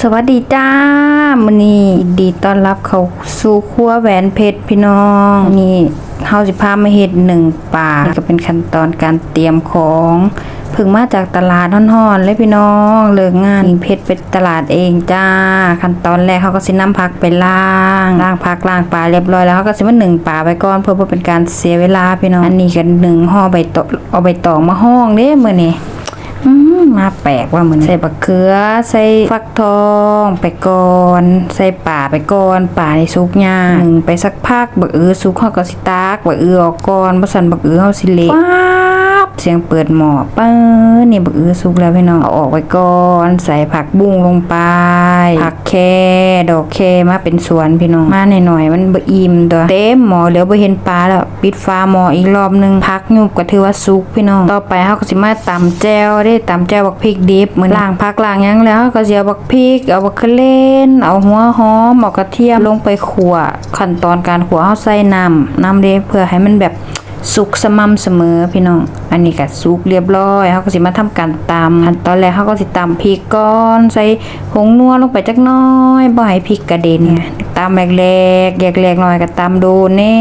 สวัสดีจ้ามื้อนี้ยินดีต้อนรับเขาสู่ครัวแหวนเพชรพี่น้องนี่เฮาสิพามาเฮ็ดหนึ่งปลานี่ก็เป็นขั้นตอนการเตรียมของเพิ่งมาจากตลาดฮ้อนๆเลยพี่น้องเลิกงานยิงเพชรไปตลาดเองจ้า ขั้นตอนแรกเขาก็สิน้ำผักไปล้างล้างผักล้างปลาเรียบร้อยแล้วเขาก็สิมาหนึ่งปลาไปก่อนเพื่อบ่เป็นการเสียเวลาพี่น้องอันนี้ก็หนึ่งห่อใบตองเอาใบตองมาห้องเด้มื้อนี้ มาแปลกว่าเหมือนใส่บักเขือ ใส่ฟักทองไปก่อน ใส่ป่าไปก่อน ป่าในซุกยาหนึ่งไปสักพักบักเอือซุกเฮาก็สิตากบักเอือออกก่อนบ่สันบักเอือเฮาสิเละป๊า สียงเปิดหม้อเปิ้นนี่บักเอือสุกแล้วพี่น้องเอาออกไว้ก่อนใส่ผักบุ้งลงไป ผักแคดอกแคมาเป็นสวนพี่น้องมาหน่อยๆมันบ่อิ่มตัวเต็มหม้อเหลือบ่เห็นปลาแล้วปิดฟ้าหม้ออีกรอบหนึงพักยุบก็ถือว่าสุกพี่น้อง ต่อไปเฮาก็สิมาตำแจวได้ตำแจวบักพริกดิบเหมือนล้างผักล้างหยังแล้วเราก็สิเอาบักพริกเอาบักเล่นเอาหัวหอมเอากระเทียมลงไปคั่วขั้นตอนการคั่วเฮาใส่น้ำน้ำเด้เพื่อให้มันแบบ สุกสม่ำเสมอพี่น้อง อันนี้ก็สุกเรียบร้อยเขาก็สิมาทำการตำขั้นตอนแรกเขาก็สิตำพริกก้อนใส่ผงนัวลงไปจักน้อยบ่ให้พริกกระเด็นไงตำแรกๆแยกๆหน่อยก็ตำโดนแน่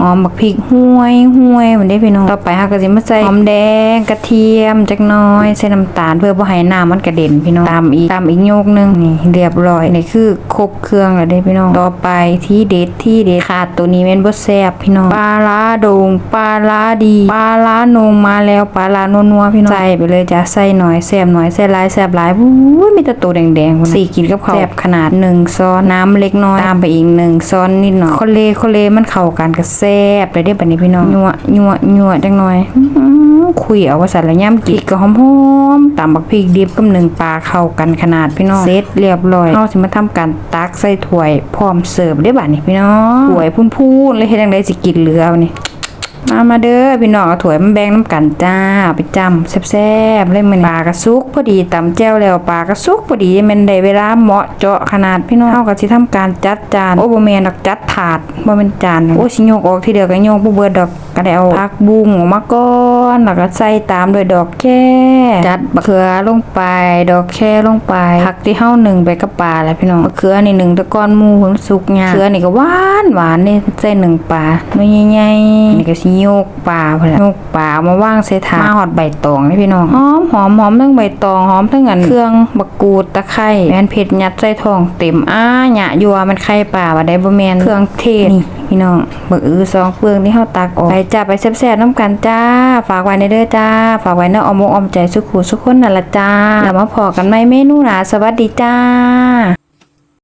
หอมบักพริกห้วยห้วยเหมือนได้พี่น้องต่อไปเขาก็สิมาใส่หอมแดงกระเทียมจักน้อยใส่น้ำตาลเพื่อบ่ให้น้ำมันกระเด็นพี่น้องตำอีกตำอีกโยกหนึงนี่เรียบร้อยนี่คือครบเครื่องแล้วเด้พี่น้องต่อไปที่เด็ดที่เด็ดขาดตัวนี้แม่นบ่แซ่บพี่น้องปลาร้าโดงปลาร้าดีปลาร้านงมาแล้วปลาร้านัวๆพี่น้องใส่ไปเลยจ้ะใส่หน่อยแซ่บหน่อยใส่หลายแซ่บหลายอู้ยมีแต่ตัวแดงๆสี่กินกับข้าแซ่บขนาดหนึ่งช้อนน้ำเล็กน้อยตามไปอีกหนึ่งช้อนนิดหน่อยคนเลคนเลมันเข้ากันก็แซ่บเลยเด้บัดนี้พี่น้องยัวยัวยัวจังหน่อยอื้อหือคุยเอาว่าสัตว์ละย่ำกินก็หอมๆตำบักพริกดิบกับหนึ่งปลาเข้ากันขนาดพี่น้องเสร็จเรียบร้อยเฮาสิมาทำการตักใส่ถ้วยพร้อมเสิร์ฟได้บัดนี้พี่น้องถ้วยพูนๆเลยเฮ็ดจังไดสิกินเหลือเอานี่ มามาเด้อพี่น้องเอาถ้วยมาแบ่งน้ำกันจ้าไปจำแซ่บๆเลยมันปลากระซุกพอดีตำแจ่วแล้วปลากระซุกพอดีมันได้เวลาเหมาะเจาะขนาดพี่น้องเฮาก็สิทำการจัดจานโอ้บ่แมนดอกจัดถาดบ่แม่นจานโอ้สิโยกออกทีเดียวก็โยกบ่เบิดดอกก็ได้เอาผักบุ้งออกมาก่อนแล้วก็ใส่ตามด้วยดอกแค่จัดมะเขือลงไป ดอกแค่ลงไปผักที่เฮาหนึ่งไปกับปลาแล้วพี่น้องมะเขือนี่หนึ่งตะกอนมูสุกยามะเขือนี่ก็หวานหวานนี่ใส่หนึ่งปลาหน่ใหญ่ๆนี่ก็สิโยกปลาพุ่นแหละโยกปลาเอามาว่างใส่ถามาหอดใบตองนี่พี่น้องหอมหอมหอมทั้งใบตองหอมทั้งอันเครื่องบักกูดตะไคร้แมนเผ็ดยัดใส่ทองเต็มอ้าหยะยัวมันไข่ปลาว่าได้บ่แมนเครื่องเทศนี่พี่น้องบักอือซองเปลืองที่เฮาตักออกไปจ้าไปแซ่บๆน้ำกันจ้า ฝากไว้ในเด้อจ้า ฝากไว้ในอ้อมอกอมใจสุขุสุขคนนั่นละจ้าแล้วมาพอกันใหมเมนูหนาสวัสดีจ้า